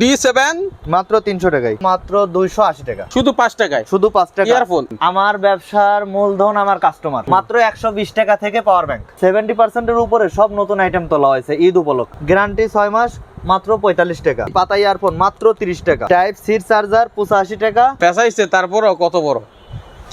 D seven মাত্র তিনশো টাকায়। মাত্র দুইশো আশি টাকা। শুধু পাঁচ টাকায়? শুধু পাঁচ টাকা। ইয়ারফোন আমার ব্যবসার মূলধন আমার কাস্টমার মাত্র একশো বিশ টাকা থেকে পাওয়ার ব্যাংক সেভেন্টি পার্সেন্টের উপরে সব নতুন আইটেম তোলা হয়েছে ঈদ উপলক্ষে। গ্যারান্টি ছয় মাস মাত্র পঁয়তাল্লিশ টাকা। পাতা ইয়ারফোন মাত্র তিরিশ টাকা। টাইপ সি চার্জার পঁচাশি টাকা। পেঁচাইছে তারপরও কত বড়?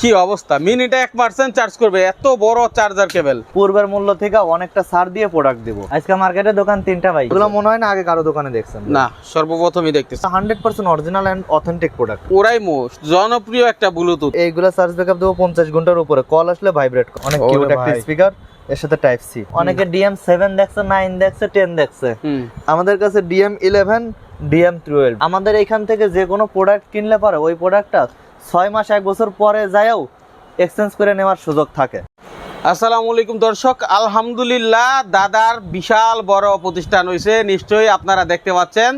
কি অবস্থা? মিনিটে এক পার্সেন্ট চার্জ করবে এত বড় চার্জার কেবল পূর্বের মূল্য থেকে অনেকটা ছাড় দিয়ে প্রোডাক্ট দিব। আজকে মার্কেটে দোকান তিনটা ভাই। এগুলো মনে হয় না আগে কারও দোকানে দেখছেন। না সর্বপ্রথমই দেখতেছি। Hundred percent original and authentic product ওরাই মোস্ট জনপ্রিয় একটা ব্লুটুথ এইগুলো চার্জ ব্যাকআপ দেবো পঞ্চাশ ঘণ্টার উপরে। কল আসলে ভাইব্রেট অনেক কিউট একটা স্পিকার এর সাথে টাইপ সি অনেকে ডিএম সেভেন দেখছে নাইন দেখছে টেন দেখছে। আমাদের কাছে ডিএম ইলেভেন ডিএম টুয়েলভ আমাদের এখান থেকে যে কোনো প্রোডাক্ট কিনলে পারে ওই প্রোডাক্টটা ছয় মাস এক বছর পরে যায়ও এক্সচেঞ্জ করে নেওয়ার সুযোগ থাকে। আসসালামু আলাইকুম দর্শক আলহামদুলিল্লাহ দাদার বিশাল বড় প্রতিষ্ঠান হয়েছে নিশ্চয়ই আপনারা দেখতে পাচ্ছেন।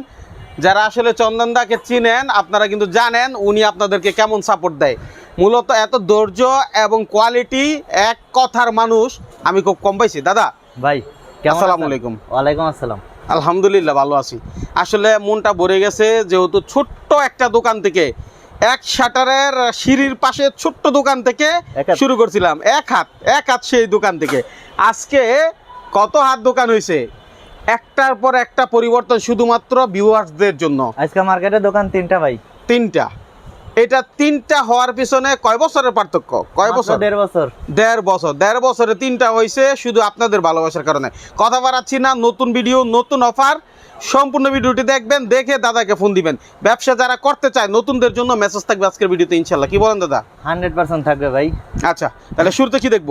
যারা আসলে চন্দনদাকে চিনেন আপনারা কিন্তু জানেন উনি আপনাদেরকে কেমন সাপোর্ট দেয়। মূলত এত ধৈর্য এবং কোয়ালিটি এক কথার মানুষ আমি খুব কম পাইছি। দাদা ভাই আসসালামু আলাইকুম। ওয়ালাইকুম আসসালাম। আলহামদুলিল্লাহ ভালো আছি। আসলে মনটা ভরে গেছে যেহেতু ছোট্ট একটা দোকান থেকে এক শাটারের সিঁড়ির পাশে ছোট্ট দোকান থেকে শুরু করছিলাম। এক হাত এক হাত সেই দোকান থেকে। আজকে কত হাত দোকান হয়েছে একটার পর একটা পরিবর্তন শুধুমাত্র ভিউয়ার্সদের জন্য। আজকে মার্কেটে দোকান তিনটা ভাই। তিনটা। এটা তিনটা হওয়ার পিছনে কয় বছরের পার্থক্য? কয় বছর? দেড় বছর। দেড় বছর। দেড় বছরে তিনটা হয়েছে শুধু আপনাদের ভালোবাসার কারণে। কথা বাড়াচ্ছি না নতুন ভিডিও নতুন অফার সম্পূর্ণ ভিডিওটি দেখবেন দেখে দাদাকে ফোন দিবেন। ব্যবসা যারা করতে চায় নতুনদের জন্য মেসেজ থাকবে আজকের ভিডিওতে ইনশাল্লাহ কি বলেন দাদা? হান্ড্রেড পার্সেন্ট থাকবে ভাই। আচ্ছা তাহলে শুরুতে কি দেখব?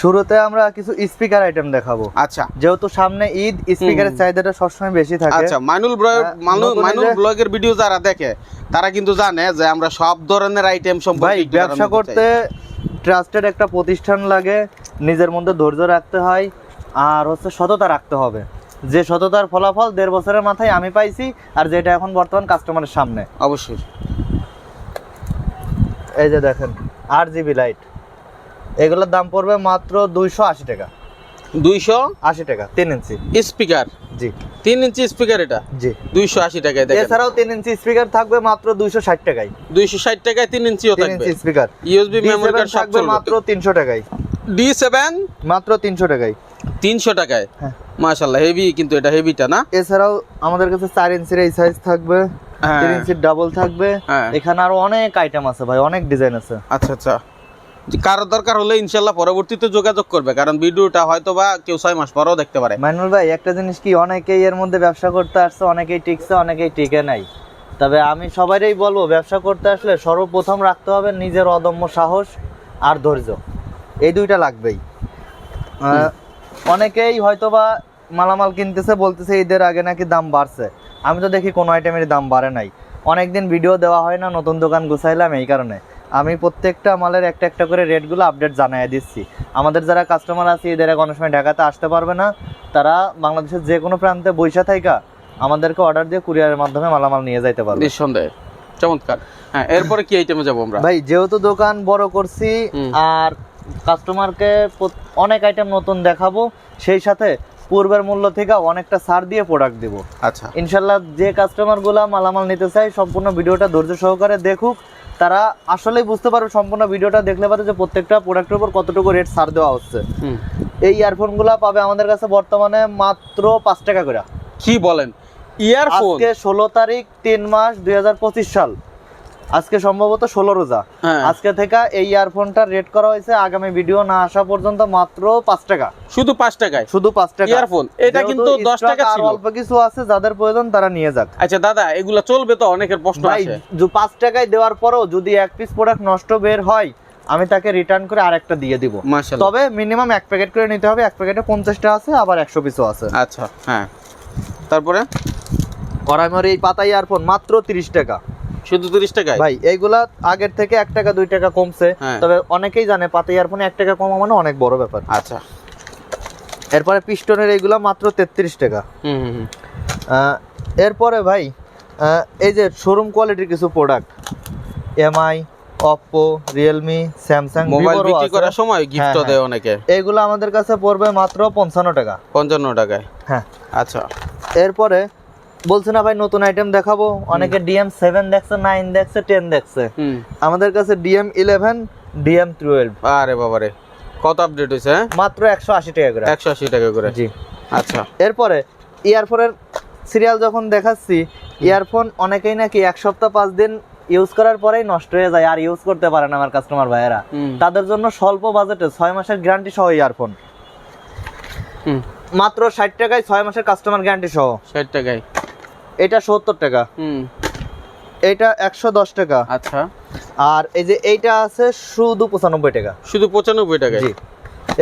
শুরুতে আমরা কিছু স্পিকার আইটেম দেখাবো। আচ্ছা। যেহেতু সামনে ঈদ স্পিকারের চাহিদাটা সবসময় বেশি থাকে। আচ্ছা মাইনুল ব্লগ হ্যাঁ, মাইনুল ব্লগের ভিডিও যারা দেখে তারা কিন্তু জানে যে আমরা সব ধরনের আইটেম সম্পর্কে ব্যবসা করতে। ট্রাস্টেড একটা প্রতিষ্ঠান লাগে নিজের মধ্যে ধৈর্য রাখতে হয় আর হচ্ছে সততা রাখতে হবে। যে সততার ফলাফল দেড় বছরের মাথায় আমি পাইছি আর যেটা এখন বর্তমান কাস্টমারের সামনে। অবশ্যই। এই যে দেখেন আট জিবি লাইট এগুলোর দাম পড়বে মাত্র দুইশো আশি টাকা। দুইশো আশি টাকা তিন ইঞ্চি। স্পিকার? জি। তিন ইঞ্চি স্পিকার এটা? জি। দুইশো আশি টাকায় দেখেন। এছাড়াও তিন ইঞ্চি স্পিকার থাকবে মাত্র দুইশো ষাট টাকায়। দুইশো ষাট টাকায় তিন ইঞ্চিও থাকবে। Inch speaker. USB memory card থাকবে মাত্র তিনশো টাকায়। ডি সেভেন মাত্র তিনশো টাকায়। তিনশো টাকায়? হ্যাঁ। মাশাল্লাহ হেভি কিন্তু এটা হেভিটা না? এছাড়াও আমাদের কাছে চার ইঞ্চির এই সাইজ থাকবে হ্যাঁ। তিন ইঞ্চির ডাবল থাকবে। হ্যাঁ। এখানে আরও অনেক আইটেম আছে ভাই অনেক ডিজাইন আছে। আচ্ছা আচ্ছা। কারও দরকার হলে ইনশাল্লাহ পরবর্তীতে যোগাযোগ করবে কারণ ভিডিওটা হয়তো বা কেউ ছয় মাস পরেও দেখতে পারে। মাইনুল ভাই একটা জিনিস কি অনেকেই এর মধ্যে ব্যবসা করতে আসছে অনেকেই টিকছে অনেকেই টিকে নাই। তবে আমি সবাইই বলব ব্যবসা করতে আসলে সর্বপ্রথম রাখতে হবে নিজের অদম্য সাহস আর ধৈর্য। এই দুইটা লাগবেই। অনেকেই হয়তোবা মালামাল কিনতেছে বলতেছে ঈদের আগে নাকি দাম বাড়ছে। আমি তো দেখি কোনো আইটেমের দাম বাড়ে নাই। অনেকদিন ভিডিও দেওয়া হয় না নতুন দোকান গুছাইলাম এই কারণে। আমি প্রত্যেকটা মালের একটা একটা করে রেটগুলো আপডেট জানাই দিচ্ছি। আমাদের যারা কাস্টমার আছে আগে অনেক সময় ঢাকাতে আসতে পারবে না তারা বাংলাদেশের যে কোনো প্রান্তে বৈশা থাইকা আমাদেরকে অর্ডার দিয়ে কুরিয়ারের মাধ্যমে মালামাল নিয়ে যাইতে পারবে। নিঃসন্দেহে। চমৎকার। হ্যাঁ এরপরে কি আইটেমে যাব আমরা? ভাই যেহেতু দোকান বড় করছি আর কাস্টমারকে অনেক আইটেম নতুন দেখাবো সেই সাথে পূর্বের মূল্য থেকে অনেকটা ছাড় দিয়ে প্রোডাক্ট দিব। আচ্ছা। ইনশাল্লাহ যে কাস্টমারগুলো মালামাল নিতে চায় সম্পূর্ণ ভিডিওটা ধৈর্য সহকারে দেখুক। তারা আসলেই বুঝতে পারবে সম্পূর্ণ ভিডিওটা দেখলে পারে যে প্রত্যেকটা প্রোডাক্টের উপর কতটুকু রেট ছাড় দেওয়া হচ্ছে। এই ইয়ারফোনগুলো পাবে আমাদের কাছে বর্তমানে মাত্র পাঁচ টাকা করে। কি বলেন? ইয়ারফোন আজকে ষোলো তারিখ তিন মাস দুই হাজার পঁচিশ সাল। আজকে সম্ভবত ষোলো রোজা। হ্যাঁ। আজকে থেকে এই ইয়ারফোনটা রেট করা হয়েছে আগামী ভিডিও না আসা পর্যন্ত মাত্র পাঁচ টাকা। শুধু পাঁচ টাকায়? শুধু পাঁচ টাকা। ইয়ারফোন? এটা কিন্তু দশ টাকা আর ছিল। অল্প কিছু আছে যাদের প্রয়োজন তারা নিয়ে যাক। আচ্ছা দাদা এগুলা চলবে তো? অনেকের প্রশ্ন আছে যে পাঁচ টাকায় দেওয়ার পরও যদি এক পিস প্রোডাক্ট নষ্ট বের হয় আমি তাকে রিটার্ন করে আরেকটা দিয়ে দিব। তবে মিনিমাম এক প্যাকেট করে নিতে হবে। এক প্যাকেটে পঞ্চাশটা আছে আবার একশো পিসও আছে। আচ্ছা হ্যাঁ। তারপরে? কড়াইমারি এই পাতা ইয়ারফোন মাত্র তিরিশ টাকা। শুধু তিরিশ টাকায়? ভাই এইগুলা আগের থেকে এক টাকা দুই টাকা কমছে। হ্যাঁ। তবে অনেকেই জানে পাতা ইয়ারফোনে এক টাকা কমা মানে অনেক বড় ব্যাপার। আচ্ছা। এরপরে পিস্টনের এইগুলা মাত্র তেত্রিশ টাকা। হুম হুম এরপরে ভাই এই যে শোরুম কোয়ালিটির কিছু product Mi Oppo Realme Samsung mobile বিক্রি করার সময় গিফটও হ্যাঁ, দেয় অনেকে। এইগুলো আমাদের কাছে পড়বে মাত্র পঞ্চান্ন টাকা। পঞ্চান্ন টাকায়। হ্যাঁ। আচ্ছা। এরপরে বলছে না ভাই নতুন আইটেম দেখাবো। অনেকে ডিএম সেভেন দেখছে নাইন দেখছে টেন দেখছে। আমাদের কাছে ডিএম ইলেভেন ডিএম টুয়েলভ আরে বাবারে কত আপডেট হয়েছে হ্যাঁ? মাত্র একশো আশি টাকা করে। একশো আশি টাকা করে। জি। আচ্ছা। এরপরে ইয়ারফোনের সিরিয়াল যখন দেখাচ্ছি ইয়ারফোন অনেকেই নাকি এক সপ্তাহ পাঁচ দিন ইউজ করার পরেই নষ্ট হয়ে যায় আর ইউজ করতে পারে না আমার কাস্টমার ভাইয়েরা। তাদের জন্য স্বল্প বাজেটে ছয় মাসের গ্যারান্টি সহ ইয়ারফোন মাত্র ষাট টাকায় ছয় মাসের কাস্টমার গ্যারান্টি সহ। ষাট টাকায়। এটা সত্তর টাকা। হুম। এটা একশো দশ টাকা। আচ্ছা। আর এই যে এইটা আছে শুধু পঁচানব্বই টাকা। শুধু পঁচানব্বই টাকা। জি।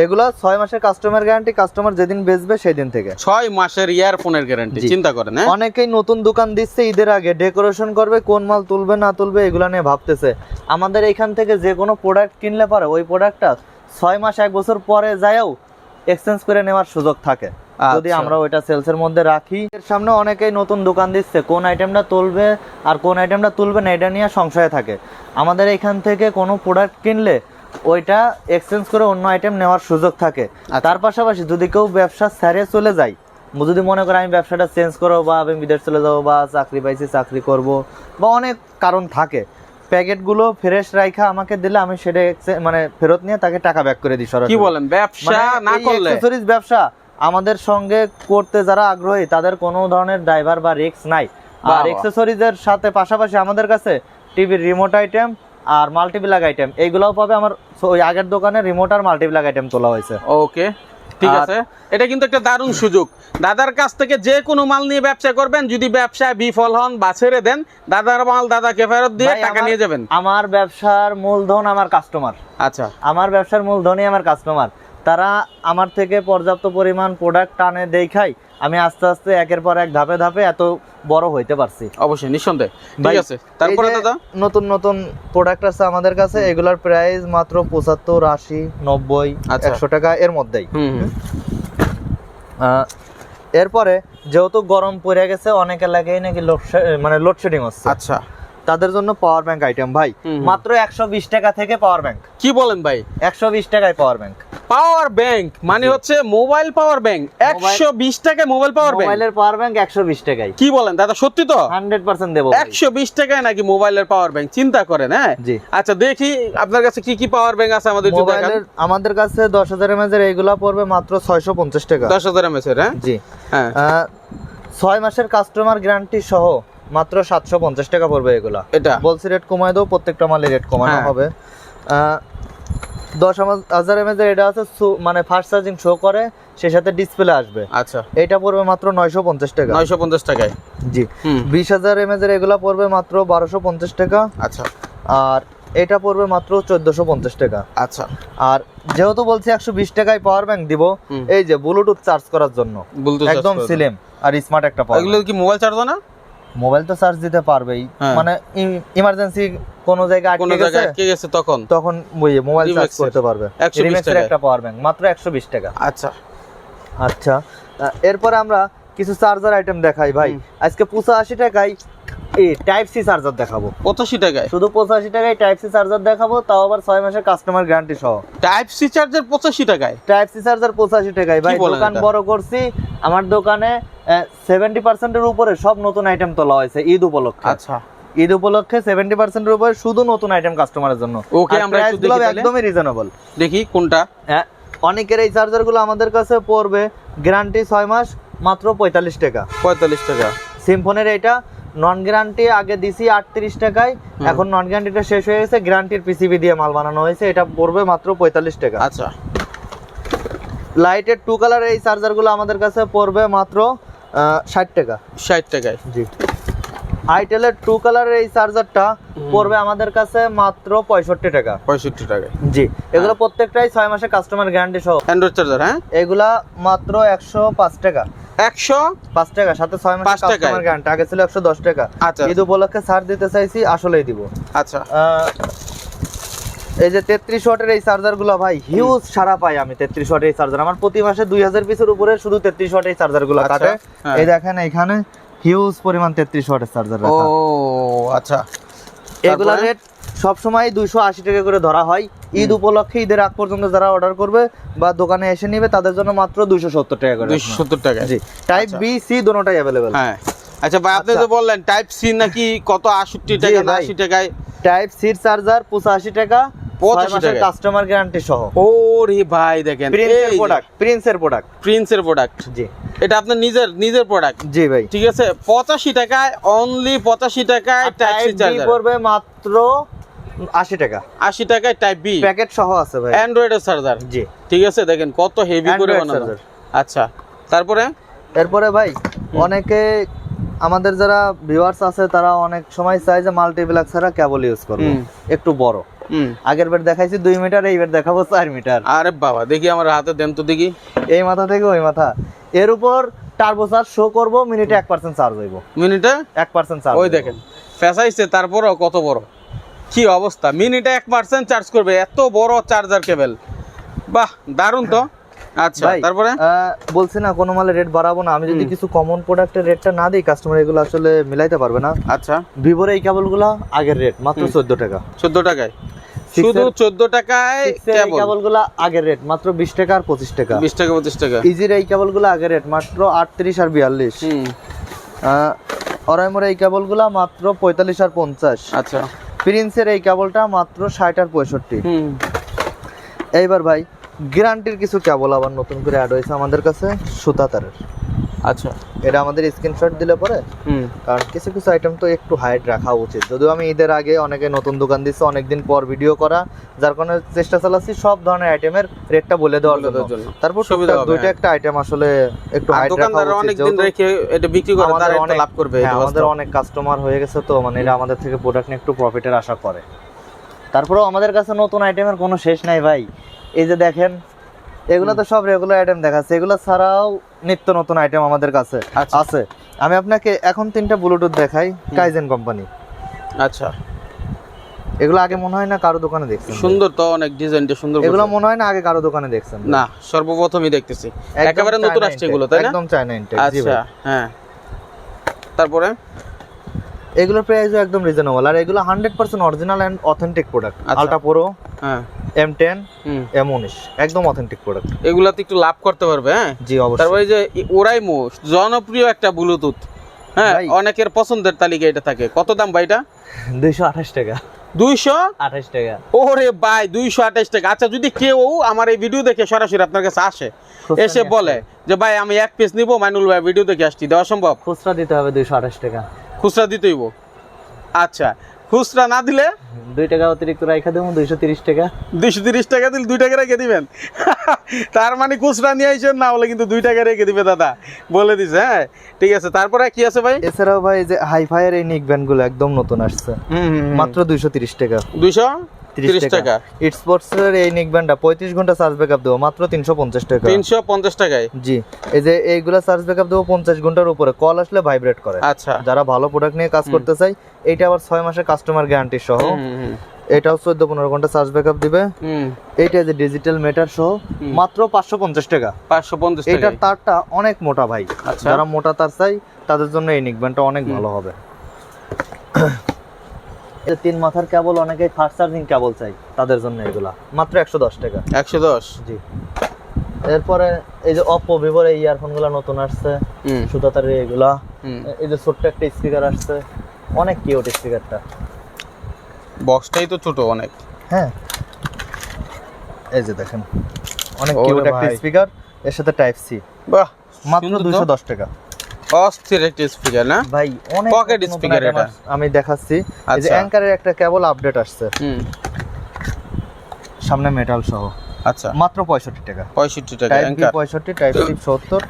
এগুলা ছয় মাসের কাস্টমার গ্যারান্টি কাস্টমার যেদিন বেচবে সেই দিন থেকে। ছয় মাসের ইয়ারফোনের গ্যারান্টি চিন্তা করেন হ্যাঁ? অনেকেই নতুন দোকান দিচ্ছে ঈদের আগে ডেকোরেশন করবে কোন মাল তুলবে না তুলবে এগুলা নিয়ে ভাবতেছে। আমাদের এখান থেকে যে কোনো প্রোডাক্ট কিনলে পারে ওই প্রোডাক্টটা ছয় মাস এক বছর পরে যায়ও এক্সচেঞ্জ করে নেওয়ার সুযোগ থাকে। যদি আচ্ছা। আমরা ওইটা সেলসের মধ্যে রাখি। এর সামনে অনেকেই নতুন দোকান দিচ্ছে কোন আইটেমটা তুলবে আর কোন আইটেমটা তুলবে না এটা নিয়ে সংশয়ে থাকে। আমাদের এখান থেকে কোনো প্রোডাক্ট কিনলে ওইটা এক্সচেঞ্জ করে অন্য আইটেম নেওয়ার সুযোগ থাকে। আচ্ছা। তার পাশাপাশি যদি কেউ ব্যবসা স্যারে চলে যায় যদি মনে করে আমি ব্যবসাটা চেঞ্জ করব বা আমি বিদেশ চলে যাব বা চাকরি পাইছি চাকরি করব বা অনেক কারণ থাকে প্যাকেটগুলো ফ্রেশ রাইখা আমাকে দিলে আমি সেটা মানে ফেরত নিয়ে তাকে টাকা ব্যাক করে দিই সরাসরি। কি বলেন? ব্যবসা মানে না করলে? ব্যবসা আমাদের সঙ্গে করতে যারা আগ্রহী তাদের কোনো ধরনের ড্রাইভার বা রিস্ক নাই। আর বাহ। এক্সেসরিজ এর সাথে পাশাপাশি আমাদের কাছে টিভির রিমোট আইটেম আর মাল্টিপ্লাগ আইটেম এইগুলাও পাবে আমার ওই আগের দোকানে রিমোট আর মাল্টিপ্লাগ আইটেম তোলা হয়েছে। ওকে ঠিক আছে। এটা কিন্তু একটা দারুণ সুযোগ। দাদার কাছ থেকে যে কোনো মাল নিয়ে ব্যবসা করবেন যদি ব্যবসায় বিফল হন বা ছেড়ে দেন দাদার মাল দাদাকে ফেরত দিয়ে টাকা নিয়ে যাবেন। আমার ব্যবসার মূলধন আমার কাস্টমার আচ্ছা। আমার ব্যবসার মূলধনই আমার কাস্টমার তারা আমার থেকে পর্যাপ্ত পরিমাণ প্রোডাক্ট টানে দেখাই আমি আস্তে আস্তে একের পর এক ধাপে ধাপে এত বড় হইতে পারছি। অবশ্যই নিঃসন্দেহে। ঠিক আছে তারপরে দাদা? নতুন নতুন প্রোডাক্ট আছে আমাদের কাছে এগুলার প্রাইস মাত্র পঁচাত্তর আশি নব্বই আচ্ছা। একশো টাকা এর মধ্যেই। এরপরে যেহেতু গরম পড়ে গেছে অনেক এলাকায় নাকি লোড মানে লোডশেডিং হচ্ছে। আচ্ছা। তাদের জন্য পাওয়ার ব্যাংক আইটেম ভাই। মাত্র একশো বিশ টাকা থেকে পাওয়ার ব্যাংক কি বলেন ভাই? একশো বিশ টাকায় পাওয়ার ব্যাংক পাওয়ার ব্যাংক মানে হচ্ছে মোবাইল পাওয়ার ব্যাংক। একশো বিশ টাকায় মোবাইল পাওয়ার ব্যাংক। মোবাইলের পাওয়ার ব্যাংক একশো বিশ টাকায়। কি বলেন দাদা সত্যি তো? হান্ড্রেড পার্সেন্ট দেবো একশো বিশ টাকায় নাকি মোবাইলের পাওয়ার ব্যাংক? চিন্তা করেন হ্যাঁ? জি। আচ্ছা দেখি আপনার কাছে কি কি পাওয়ার ব্যাংক আছে আমাদের আমাদের কাছে দশ হাজার এমএজ এর এইগুলা পড়বে মাত্র ছয়শো পঞ্চাশ টাকা। দশ হাজার এমএস এর হ্যাঁ? জি। হ্যাঁ। ছয় মাসের কাস্টমার গ্যারান্টি সহ মাত্র সাতশো পঞ্চাশ টাকা পড়বে এগুলা। এটা? বলছি রেট কমায় দেবো প্রত্যেকটা মালের রেট কমানো হ্যাঁ। হবে। আহ, দশ হাজার এমএজ এটা আছে মানে ফাস্ট চার্জিং শো করে সেই সাথে ডিসপ্লে আসবে। আচ্ছা। এটা পড়বে মাত্র নয়শো পঞ্চাশ টাকা। নয়শো পঞ্চাশ টাকায়? জি। বিশ হাজার এমএজ এর এগুলা পড়বে মাত্র বারোশো পঞ্চাশ টাকা। আচ্ছা। আর এটা পড়বে মাত্র চোদ্দশো পঞ্চাশ টাকা। আচ্ছা। আর যেহেতু বলছি একশো বিশ টাকায় পাওয়ার ব্যাংক দিব এই যে ব্লুটুথ চার্জ করার জন্য। একদম সিলেম আর স্মার্ট একটা পাওয়ার এগুলো কি মোবাইল চার্জ না? মোবাইল তো চার্জ দিতে পারবেই। হ্যাঁ। মানে ইমার্জেন্সি কোনো জায়গায় আটকে গেছে আটকে গেছে তখন? তখন মোবাইল চার্জ করতে পারবে। 120 রিমেক্সের টাকায়। একটা পাওয়ার ব্যাংক মাত্র একশো বিশ টাকা। আচ্ছা। আচ্ছা এরপরে আমরা কিছু চার্জার আইটেম দেখাই ভাই। আজকে পঁচাশি টাকায় এই টাইপ সি চার্জার দেখাবো। পঁচাশি টাকায়? শুধু পঁচাশি টাকায় টাইপ সি চার্জার দেখাবো তাও আবার ছয় মাসের কাস্টমার গ্যারান্টি সহ। টাইপ সি চার্জার পঁচাশি টাকায়? টাইপ সি চার্জার পঁচাশি টাকায় ভাই। দোকান বড় করছি আমার দোকানে সেভেন্টি পার্সেন্টের উপরে সব নতুন আইটেম তোলা হয়েছে ঈদ উপলক্ষে। আচ্ছা। ঈদ উপলক্ষে সেভেন্টি পার্সেন্টের উপরে শুধু নতুন আইটেম কাস্টমারের জন্য। আর আমরা একটু দেখি একদমই রিজনেবল দেখি কোনটা? হ্যাঁ অনেকের এই চার্জারগুলো আমাদের কাছে পড়বে গ্যারান্টি ছয় মাস মাত্র পঁয়তাল্লিশ টাকা। পঁয়তাল্লিশ টাকা। সিম্ফনের এটা নন গ্যারান্টি আগে দিছি আটত্রিশ টাকায় এখন নন গ্যারান্টিটা শেষ হয়ে গেছে গ্যারান্টির পিসিবি দিয়ে মাল বানানো হয়েছে এটা পড়বে মাত্র পঁয়তাল্লিশ টাকা। আচ্ছা। লাইটের টু কালার এই চার্জারগুলো আমাদের কাছে পড়বে মাত্র ষাট টাকা। ষাট টাকায়। জি। আইটেলের টু কালারের এই চার্জারটা পড়বে আমাদের কাছে মাত্র পঁয়ষট্টি টাকা। পঁয়ষট্টি টাকায় জি এগুলো হ্যাঁ। প্রত্যেকটাই ছয় মাসের কাস্টমার গ্যারান্টি সহ। অ্যান্ড্রয়েড চার্জার হ্যাঁ? এগুলা মাত্র একশো পাঁচ টাকা। একশো? পাঁচ টাকা সাথে ছয় পাঁচ মাসের টাকায়? কাস্টমার গ্যারান্টি আগে ছিল একশো দশ টাকা। আচ্ছা ঈদ উপলক্ষে ছাড় দিতে চাইছি আসলেই দিব। আচ্ছা। এই যে তেত্রিশ ওয়াটের এই চার্জারগুলো ভাই হিউজ সারা পাই আমি তেত্রিশ ওয়াটের এই চার্জার আমার প্রতি মাসে দুই হাজার পিসের উপরে শুধু তেত্রিশ ওয়াটের এই চার্জারগুলো আচ্ছা, কাটে। হ্যাঁ। এই দেখেন এখানে হিউজ পরিমাণ তেত্রিশ ওয়াটের চার্জার ও আচ্ছা এগুলা? রেট সবসময় দুইশো আশি টাকা করে ধরা হয় ঈদ উপলক্ষে ঈদের আগ পর্যন্ত যারা অর্ডার করবে বা দোকানে এসে নিবে তাদের জন্য মাত্র দুইশো সত্তর টাকা করে দুইশো সত্তর টাকায় জি টাইপ আচ্ছা। বি সি দুটোটাই অ্যাভেলেবেল হ্যাঁ আচ্ছা ভাই আপনি আচ্ছা। তো বললেন টাইপ সি নাকি কত আষট্টি টাকা। আশি টাকায় টাইপ সি চার্জার পঁচাশি টাকা 85 টাকা। কাস্টমার গ্যারান্টি সহ। ও রে ভাই দেখেন প্রিন্সের প্রোডাক্ট প্রিন্সের প্রোডাক্ট প্রিন্সের প্রোডাক্ট জি। এটা আপনার নিজের নিজের প্রোডাক্ট জি ভাই। ঠিক আছে? পঁচাশি টাকায় অনলি পঁচাশি টাকায় type C type B charger পড়বে মাত্র আশি টাকা। আশি টাকায় টাইপ বি প্যাকেট সহ আছে ভাই। অ্যান্ড্রয়েডের চার্জার জি। ঠিক আছে? দেখেন কত হেভি করে বানানো। আচ্ছা তারপরে? এরপরে ভাই অনেকে আমাদের যারা ভিউয়ার্স আছে তারা অনেক সময় চায় যে মাল্টিপ্লাক ছাড়া কেবল ইউজ করব। একটু বড়। হুম। আগের বার দেখাইছি দুই মিটার এইবার দেখাবো চার মিটার আরে বাবা দেখি আমার হাতে দেন তো দেখি। এই মাথা থেকে ওই মাথা। এর উপর টার্বো চার্জ শো করব মিনিটে এক পার্সেন্ট চার্জ হইব। মিনিটে? এক পার্সেন্ট চার্জ ওই দেখেন ফেসাইছে তারপরও কত বড়? কি অবস্থা? মিনিটে এক পার্সেন্ট চার্জ করবে এত বড় চার্জার কেবল বাহ দারুণ তো। আচ্ছা তারপরে? বলছি না কোনো মালে রেট বাড়াবো না। আমি যদি কিছু কমন প্রোডাক্টের রেটটা না দিই কাস্টমার এগুলো আসলে মিলাইতে পারবে না। আচ্ছা। ভিভোর এই কেবলগুলো আগের রেট মাত্র চোদ্দ টাকা। চোদ্দ টাকায়? শুধু এর- চোদ্দ টাকায় কেবল কেবলগুলো আগের রেট মাত্র বিশ টাকা আর পঁচিশ টাকা। বিশ টাকা পঁচিশ টাকা। ইজির এই কেবলগুলো আগের রেট মাত্র আটত্রিশ আর বিয়াল্লিশ। হুম। অরাইমোর এই কেবলগুলো মাত্র পঁয়তাল্লিশ আর পঞ্চাশ। আচ্ছা। প্রিন্সের এই কেবলটা মাত্র ষাট আর পঁয়ষট্টি। হুম। এইবার ভাই গ্যারান্টির কিছু কেবল আবার নতুন করে অ্যাড হয়েছে আমাদের কাছে সুতা তারের। আচ্ছা। এটা আমাদের স্ক্রিনশট দিলে পরে কারণ কিছু কিছু আইটেম তো একটু হাইট রাখা উচিত। যদিও আমি ঈদের আগে অনেকে নতুন দোকান দিচ্ছে অনেকদিন পর ভিডিও করা যার কারণে চেষ্টা চালাচ্ছি সব ধরনের আইটেমের রেটটা বলে দেওয়ার জন্য। তারপর সুবিধা দুইটা হ্যাঁ। একটা আইটেম আসলে একটু হাইট রাখা উচিত অনেকদিন রেখে এটা বিক্রি করে তারা একটা অনেক লাভ করবে হ্যাঁ, আমাদের অনেক কাস্টমার হয়ে গেছে তো মানে এরা আমাদের থেকে প্রোডাক্ট নিয়ে একটু প্রফিটের আশা করে। তারপরেও আমাদের কাছে নতুন আইটেমের কোনো শেষ নাই ভাই। এই যে দেখেন এগুলো তো সব রেগুলার আইটেম দেখাচ্ছে। এগুলো ছাড়াও নিত্য নতুন আইটেম আমাদের কাছে আচ্ছা। আছে। আমি আপনাকে এখন তিনটা ব্লুটুথ দেখাই কাইজেন কোম্পানি আচ্ছা। এগুলো আগে মনে হয় না কারও দোকানে দেখছেন? সুন্দর তো অনেক ডিজাইনটা সুন্দর এগুলো মনে হয় না আগে কারও দোকানে দেখছেন? না সর্বপ্রথমই দেখতেছি। একেবারে নতুন আসছে এগুলো তাই না? একদম চায়না ইনটেক জি আচ্ছা হ্যাঁ। তারপরে? এগুলোর প্রাইসও একদম রিজনেবল আর এগুলো hundred percent original and authentic product. Ultra pro হ্যাঁ। এম টেন এম উনিশ একদম অথেন্টিক প্রোডাক্ট এগুলাতে একটু লাভ করতে পারবে হ্যাঁ? জি অবশ্যই। তারপরে যে ওরাইমো জনপ্রিয় একটা ব্লুটুথ হ্যাঁ? অনেকের পছন্দের তালিকা এটা থাকে। কত দাম ভাই এটা? দুইশো আঠাশ টাকা। দুইশো? আঠাশ টাকা। ওরে ভাই দুইশো আঠাশ টাকা। আচ্ছা যদি কেউ আমার এই ভিডিও দেখে সরাসরি আপনার কাছে আসে এসে বলে যে ভাই আমি এক পিস নিবো মাইনুল ভাই ভিডিও দেখে আসছি দেওয়া সম্ভব? খুচরা দিতে হবে দুইশো আঠাশ টাকা। খুচরা দিতেইব আচ্ছা খুচরা না দিলে? দুই টাকা অতিরিক্ত রাখা দেবো দুইশো তিরিশ টাকা। দুইশো তিরিশ টাকা দিলে দুই টাকা রেখে দিবেন? তার মানে খুচরা নিয়ে আইসেন না হলে কিন্তু দুই টাকা রেখে দিবে দাদা। বলে দিছে হ্যাঁ? ঠিক আছে তারপরে কি আছে ভাই? এছাড়াও ভাই যে হাইফাইয়ের এই নিক ব্যান্ডগুলো একদম নতুন আসছে। মাত্র দুইশো তিরিশ টাকা। দুইশো? তিরিশ তিরিশ টাকা। টাকা। ইট স্পোর্টস এর এই নিক ব্যান্ডটা পঁয়ত্রিশ ঘণ্টা চার্জ ব্যাকআপ দেবো মাত্র তিনশো পঞ্চাশ টাকা। টাকায়? জি এই যে এইগুলা চার্জ ব্যাকআপ দেবো পঞ্চাশ ঘণ্টার উপরে কল আসলে ভাইব্রেট করে। আচ্ছা। যারা ভালো প্রোডাক্ট নিয়ে কাজ করতে চাই এইটা আবার ছয় মাসের কাস্টমার গ্যারান্টি সহ। এটাও চোদ্দ পনেরো ঘণ্টা চার্জ ব্যাকআপ দিবে। এইটা যে ডিজিটাল মেটার সহ মাত্র পাঁচশো পঞ্চাশ টাকা। পাঁচশো পঞ্চাশ এইটার টাকা তারটা অনেক মোটা ভাই। আচ্ছা। যারা মোটা তার চাই তাদের জন্য এই নিকব্যান্ডটা অনেক ভালো হবে। তিন মাথার কেবল অনেকে ফাস্ট চার্জিং কেবল চাই তাদের জন্য এগুলা। মাত্র একশো দশ টাকা। একশো দশ? জি। এরপরে এই যে অপো ভিভোর এই ইয়ারফোনগুলা নতুন আসছে সুতাতারের এগুলা। এই যে ছোট্ট একটা স্পিকার আসছে অনেক কিউট স্পিকারটা বক্সটাই তো ছোট অনেক। হ্যাঁ। এই যে দেখেন অনেক কিউট একটা স্পিকার এর সাথে টাইপ সি বাহ মাত্র। দুইশো দশ টাকা। অস্থির একটা স্পিকার না? ভাই অনেক speaker item এটা। আমি দেখাচ্ছি। এই যে আচ্ছা। অ্যাঙ্কারের একটা কেবল আপডেট আসছে। হুম। সামনে মেটাল সহ। আচ্ছা। মাত্র পঁয়ষট্টি টাকা। পঁয়ষট্টি টাকা অ্যাঙ্কার পঁয়ষট্টি টাইপ সি সত্তর।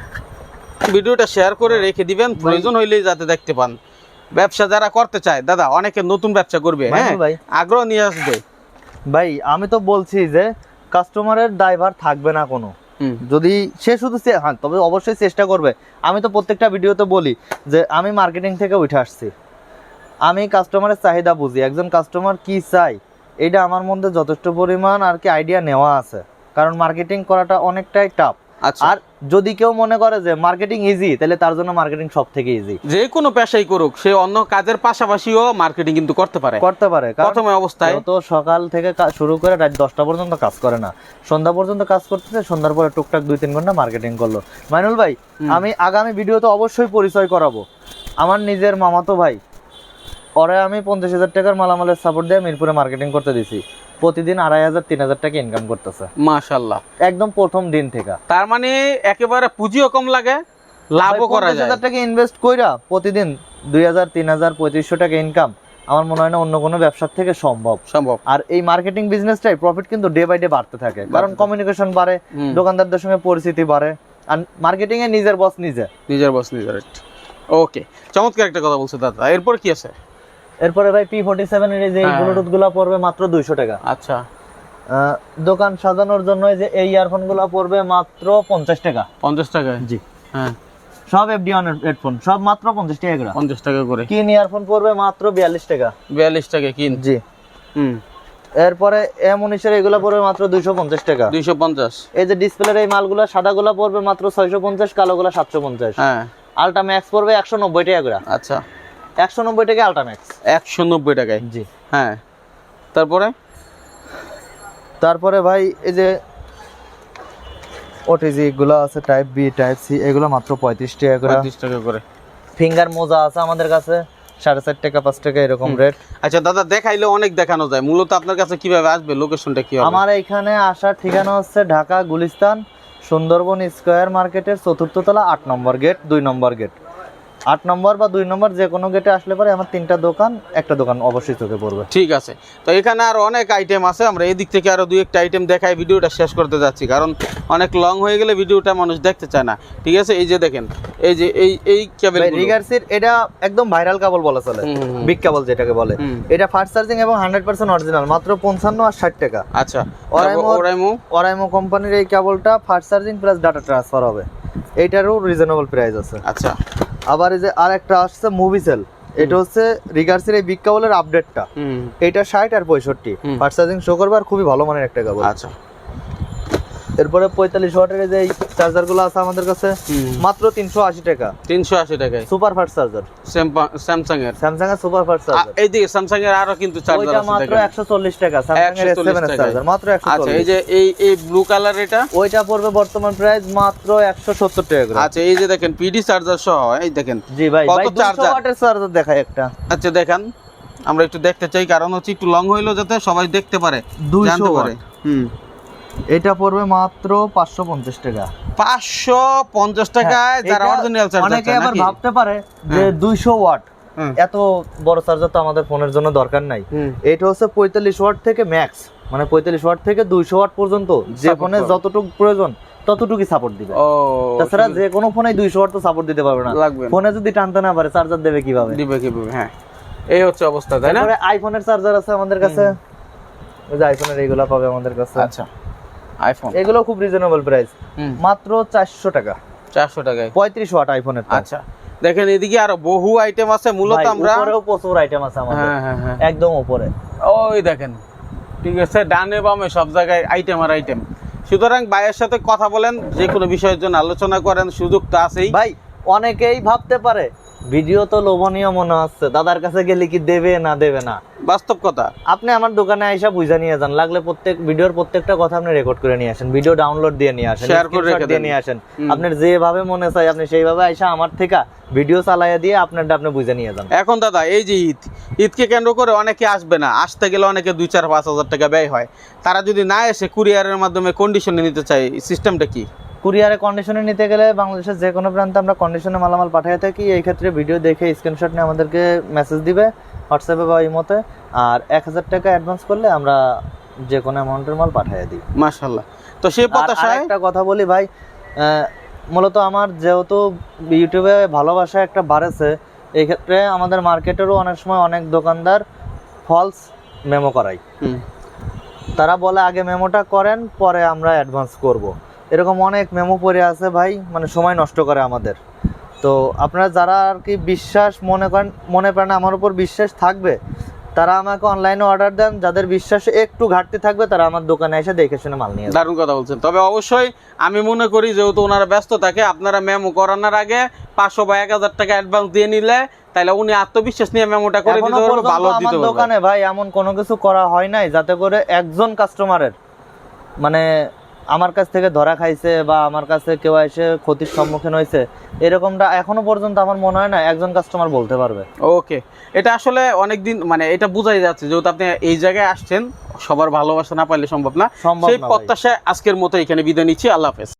ভিডিওটা শেয়ার করে রেখে দিবেন। প্রয়োজন হইলেই যাতে দেখতে পান। ব্যবসা যারা করতে চায় দাদা অনেকে নতুন ব্যবসা করবে হ্যাঁ? ভাই। আগ্রহ নিয়ে আসবে। ভাই আমি তো বলছি যে কাস্টমারের ড্রাইভার থাকবে না কোনো। যদি সে শুধু হ্যাঁ তবে অবশ্যই চেষ্টা করবে। আমি তো প্রত্যেকটা ভিডিওতে বলি যে আমি মার্কেটিং থেকে উঠে আসছি। আমি কাস্টমারের চাহিদা বুঝি একজন কাস্টমার কি চাই এটা আমার মধ্যে যথেষ্ট পরিমাণ আর কি আইডিয়া নেওয়া আছে। কারণ মার্কেটিং করাটা অনেকটাই টাফ আচ্ছা। আর যদি কেউ মনে করে যে মার্কেটিং ইজি তাহলে তার জন্য মার্কেটিং সব থেকে ইজি যে কোনো পেশাই করুক সে অন্য কাজের পাশাপাশিও মার্কেটিং কিন্তু করতে পারে। করতে পারে প্রথমে অবস্থায় তো সকাল থেকে শুরু করে রাত দশটা পর্যন্ত কাজ করে না। সন্ধ্যা পর্যন্ত কাজ করতেছে সন্ধ্যার পরে টুকটাক দুই তিন ঘণ্টা মার্কেটিং করল। মাইনুল ভাই আমি আগামী ভিডিওতে অবশ্যই পরিচয় করাবো। আমার নিজের মামাতো ভাই পরে আমি পঞ্চাশ হাজার টাকার মালামালের সাপোর্ট দিয়ে মিরপুরে মার্কেটিং করতে দিছি। প্রতিদিন আড়াই হাজার তিন হাজার টাকা ইনকাম করতেছে। মাশাল্লাহ একদম প্রথম দিন থেকে। তার মানে একেবারে পুঁজিও কম লাগে লাভও করা যায় হাজার টাকা ইনভেস্ট কইরা প্রতিদিন দুই হাজার তিন হাজার পঁয়ত্রিশশো টাকা ইনকাম আমার মনে হয় না অন্য কোনো ব্যবসার থেকে সম্ভব। সম্ভব। আর এই মার্কেটিং বিজনেসটাই প্রফিট কিন্তু ডে বাই ডে বাড়তে থাকে। কারণ কমিউনিকেশন বাড়ে। দোকানদারদের সঙ্গে পরিচিতি বাড়ে আর মার্কেটিং এ নিজের বস নিজে। নিজের বস নিজের। ওকে চমৎকার একটা কথা বলছে দাদা। এরপর কি আছে? এরপরে ভাই পি ফোর্টি সেভেন এর যে হ্যাঁ। ব্লুটুথগুলা পড়বে মাত্র দুইশো টাকা। আচ্ছা। দোকান সাজানোর জন্য যে এই ইয়ারফোনগুলা পড়বে মাত্র পঞ্চাশ টাকা। পঞ্চাশ টাকা জি। হ্যাঁ। সব এফডি অন হেডফোন সব মাত্র পঞ্চাশ টাকা করে। পঞ্চাশ টাকা করে। কিন ইয়ারফোন পড়বে মাত্র বিয়াল্লিশ টাকা। বিয়াল্লিশ টাকা কিন জি। হুম। এরপরে এম উনিশের এগুলো পড়বে মাত্র দুইশো পঞ্চাশ টাকা। দুইশো পঞ্চাশ। এই যে ডিসপ্লের এই মালগুলো সাদাগুলো পড়বে মাত্র ছয়শো পঞ্চাশ কালোগুলো সাতশো পঞ্চাশ। হ্যাঁ। আলট্রা ম্যাক্স পড়বে একশো নব্বই টাকা করে। আচ্ছা। একশো নব্বই টাকা আলট্রা ম্যাক্স একশো নব্বই টাকায়? জি। হ্যাঁ। তারপরে? তারপরে ভাই এই যে ওটিজি এগুলো আছে টাইপ বি টাইপ সি এগুলো মাত্র পঁয়ত্রিশ টাকা করে। পঁয়ত্রিশ টাকা করে। ফিঙ্গার মোজা আছে আমাদের কাছে সাড়ে চার টাকা পাঁচ টাকা এরকম রেট আচ্ছা দাদা দেখাইলে অনেক দেখানো যায়। মূলত আপনার কাছে কীভাবে আসবে লোকেশনটা কি আমার এইখানে আসার ঠিকানা হচ্ছে ঢাকা গুলিস্তান সুন্দরবন স্কয়ার মার্কেটের চতুর্থ তলা আট নম্বর গেট দুই নম্বর গেট আট নম্বর বা দুই নম্বর যে কোনো গেটে আসলে পরে আমার তিনটা দোকান একটা দোকান অবশ্যই চোখে পড়বে। ঠিক আছে। তো এখানে আর অনেক আইটেম আছে আমরা এদিক থেকে আরও দুই একটা আইটেম দেখাই ভিডিওটা শেষ করতে যাচ্ছি কারণ অনেক লং হয়ে গেলে ভিডিওটা মানুষ দেখতে চায় না। ঠিক আছে? এই যে দেখেন এই যে এই এই কেবল রিগার্সির এটা একদম ভাইরাল কেবল বলা চলে। বিগ কেবল যেটাকে বলে। এটা ফাস্ট চার্জিং এবং হান্ড্রেড পার্সেন্ট অরিজিনাল মাত্র পঞ্চান্ন আর ষাট টাকা। আচ্ছা। ওরাইমো- ওরাইমো ওরাইমো কোম্পানির এই কেবলটা fast charging plus data transfer হবে। এইটারও রিজনেবল প্রাইস আছে। আচ্ছা। আবার এই যে আর একটা আসছে মুভি সেল এটা হচ্ছে রিগার্সের এই বিগ কেবলের আপডেটটা এটা ষাট আর পঁয়ষট্টি। ফার্স্ট চার্জিং শো করবে আর খুবই ভালো মানের একটা কেবল আচ্ছা। এরপরে পঁয়তাল্লিশ ওয়াটের যে চার্জারগুলো আছে আমাদের কাছে মাত্র তিনশো আশি টাকা। তিনশো আশি টাকায়। সুপার ফাস্ট চার্জার স্যামসাং এর স্যামসাং এর সুপার ফাস্ট চার্জার এইদিকে স্যামসাং এর আরও কিন্তু চার্জার আছে মাত্র একশো চল্লিশ টাকা স্যামসাং এর সেভেন চার্জার মাত্র একশো আচ্ছা এই যে এই এই ব্লু কালার এটা? ওইটা পড়বে বর্তমান প্রাইস মাত্র একশো সত্তর টাকা করে। আচ্ছা এই যে দেখেন পিডি চার্জার সহ এই দেখেন জি ভাই কত চার্জার? ওয়াটের চার্জার দেখাই একটা। আচ্ছা দেখেন আমরা একটু দেখতে চাই কারণ হচ্ছে একটু লং হইল যাতে সবাই দেখতে পারে 200 জানতে পারে। হুম। এটা পড়বে মাত্র পাঁচশো পঞ্চাশ টাকা। পাঁচশো পঞ্চাশ টাকায় যারা অরিজিনাল চার্জার অনেকে আবার ভাবতে পারে যে হ্যাঁ। দুইশো ওয়াট। এত বড় চার্জার তো আমাদের ফোনের জন্য দরকার নাই। এটা হচ্ছে পঁয়তাল্লিশ ওয়াট থেকে ম্যাক্স মানে পঁয়তাল্লিশ ওয়াট থেকে দুইশো ওয়াট পর্যন্ত যে ফোনে যতটুকু প্রয়োজন ততটুকুই সাপোর্ট দিবে। তাছাড়া যে কোনো ফোনে দুইশো ওয়াট তো সাপোর্ট দিতে পারবে না। লাগবে ফোনে যদি টানতে না পারে চার্জার দেবে কীভাবে? দিবে কীভাবে? হ্যাঁ। এই হচ্ছে অবস্থা তাই না? আইফোনের চার্জার আছে আমাদের কাছে। ওই যে আইফোনের এইগুলা পাবে আমাদের কাছে। আচ্ছা। আইফোন এগুলো খুব রিজনেবল প্রাইস মাত্র চারশো টাকা। চারশো টাকায়? পঁয়ত্রিশ ওয়াট আইফোনের আচ্ছা। দেখেন এদিকে আরও বহু আইটেম আছে মূলত আমরা উপরেও প্রচুর আইটেম আছে আমাদের। হ্যাঁ হ্যাঁ হ্যাঁ। একদম উপরে। ওই দেখেন। ঠিক আছে ডানে বামে সব জায়গায় আইটেম আর আইটেম সুতরাং ভাইয়ের সাথে কথা বলেন যে কোনো বিষয়ের জন্য আলোচনা করেন সুযোগ তো আছেই। ভাই অনেকেই ভাবতে পারে ভিডিও তো লোভনীয় মনে হচ্ছে। দাদার কাছে গেলে কি দেবে না দেবে না? বাস্তব কথা। আপনি আমার দোকানে আইসা বুঝা নিয়ে যান। লাগলে প্রত্যেক ভিডিওর প্রত্যেকটা কথা আপনি রেকর্ড করে নিয়ে আসেন। ভিডিও ডাউনলোড দিয়ে নিয়ে আসেন Share করে রেখে দিয়ে নিয়ে আসেন। আপনার যেভাবে মনে চাই আপনি সেইভাবে আইসা আমার থেকে ভিডিও চালাইয়া দিয়ে আপনারটা আপনি বুঝে নিয়ে যান। এখন দাদা এই যে ঈদ ঈদকে কেন্দ্র করে অনেকে আসবে না। আসতে গেলে অনেকে দুই চার পাঁচ হাজার টাকা ব্যয় হয়। তারা যদি না এসে কুরিয়ারের মাধ্যমে কন্ডিশনে নিতে চায় সিস্টেমটা কি? কুরিয়ারে কন্ডিশনে নিতে গেলে বাংলাদেশের যে কোনো প্রান্তে আমরা কন্ডিশনে মালামাল পাঠিয়ে থাকি। এই ক্ষেত্রে ভিডিও দেখে স্ক্রিনশট নিয়ে আমাদেরকে মেসেজ দিবে হোয়াটসঅ্যাপে বা ইমোতে। আর এক হাজার টাকা অ্যাডভান্স করলে আমরা যে কোনো অ্যামাউন্টের মাল পাঠিয়ে দিই। মাশাল্লাহ তো সেই প্রত্যাশায় একটা কথা বলি ভাই মূলত আমার যেহেতু ইউটিউবে ভালোবাসা একটা বাড়েছে এই ক্ষেত্রে আমাদের মার্কেটেরও অনেক সময় অনেক দোকানদার ফলস মেমো করায়। তারা বলে আগে মেমোটা করেন পরে আমরা অ্যাডভান্স করব। এরকম অনেক মেমো পড়ে আছে ভাই মানে সময় নষ্ট করে আমাদের। তো আপনারা যারা আর কি বিশ্বাস মনে করেন মনে করেন আমার উপর বিশ্বাস থাকবে তারা আমাকে অনলাইনে অর্ডার দেন। যাদের বিশ্বাসে একটু ঘাটতি থাকবে তারা আমার দোকানে এসে দেখে শুনে মাল নিয়ে দারুণ কথা বলছেন। তবে অবশ্যই আমি মনে করি যেহেতু ওনারা ব্যস্ত থাকে আপনারা মেমো করানোর আগে পাঁচশো বা এক হাজার টাকা অ্যাডভান্স দিয়ে নিলে তাহলে উনি আত্মবিশ্বাস নিয়ে মেমোটা করে দিতে পারবে ভালো দিতে পারবে। দোকানে ভাই এমন কোনো কিছু করা হয় নাই যাতে করে একজন কাস্টমারের মানে আমার কাছ থেকে ধরা খাইছে বা আমার কাছে কেউ এসে ক্ষতির সম্মুখীন হয়েছে এরকমটা এখনও পর্যন্ত আমার মনে হয় না একজন কাস্টমার বলতে পারবে। ওকে এটা আসলে অনেক দিন মানে এটা বোঝাই যাচ্ছে যেহেতু আপনি এই জায়গায় আসছেন সবার ভালোবাসা না পাইলে সম্ভব না। সম্ভব সেই প্রত্যাশায় আজকের মতো এখানে বিদায় নিচ্ছি আল্লাহ হাফেজ।